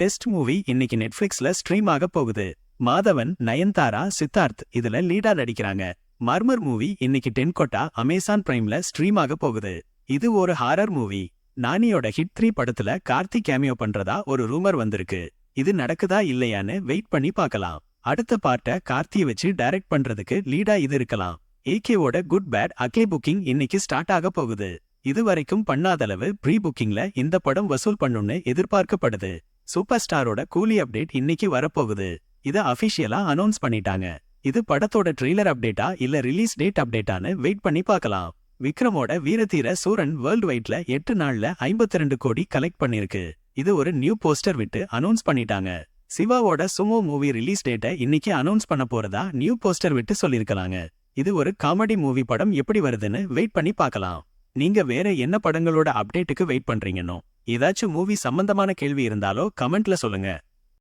Test movie இன்னைக்கு நெட்ஃபிளிக்ஸ்ல stream ஆக போகுது. மாதவன் நயன்தாரா சித்தார்த் இதுல லீடா நடிக்கிறாங்க. மர்மர் மூவி இன்னைக்கு டென்கொட்டா அமேசான் பிரைம்ல ஸ்ட்ரீம் ஆக போகுது. இது ஒரு ஹாரர் மூவி. நானியோட ஹிட் த்ரீ படத்துல கார்த்திக் கேமியோ பண்றதா ஒரு ரூமர் வந்திருக்கு. இது நடக்குதா இல்லையான்னு வெயிட் பண்ணி பார்க்கலாம். அடுத்த பார்ட்ட கார்த்தியை வச்சு டைரக்ட் பண்றதுக்கு லீடா இது இருக்கலாம். ஏகேவோட குட் பேட் அக்லி புக்கிங் இன்னைக்கு ஸ்டார்ட் ஆக போகுது. இதுவரைக்கும் பண்ணாதளவு ப்ரீ புக்கிங்ல இந்த படம் வசூல் பண்ணும்னு எதிர்பார்க்கப்படுது. சூப்பர் ஸ்டாரோட கூலி அப்டேட் இன்னைக்கு வரப்போகுது. இத அஃபிஷியலா அனௌன்ஸ் பண்ணிட்டாங்க. இது படத்தோட ட்ரெய்லர் அப்டேட்டா இல்ல ரிலீஸ் டேட் அப்டேட்டான்னு வெயிட் பண்ணி பார்க்கலாம் விக்ரமோட வீரதீர சூரன் வேர்ல்டு வைட்ல எட்டு நாள்ல 52 கோடி கலெக்ட் பண்ணிருக்கு. இது ஒரு நியூ போஸ்டர் விட்டு அனௌன்ஸ் பண்ணிட்டாங்க. சிவாவோட சுமோ மூவி ரிலீஸ் டேட்டை இன்னைக்கு அனௌன்ஸ் பண்ண போறதா நியூ போஸ்டர் விட்டு சொல்லிருக்கலாங்க. இது ஒரு காமெடி மூவி படம் எப்படி வருதுன்னு வெயிட் பண்ணி பார்க்கலாம் நீங்க வேற என்ன படங்களோட அப்டேட்டுக்கு வெயிட் பண்றீங்கன்னோ. ஏதாச்சும் மூவி சம்பந்தமான கேள்வி இருந்தாலோ கமெண்ட்ல சொல்லுங்க.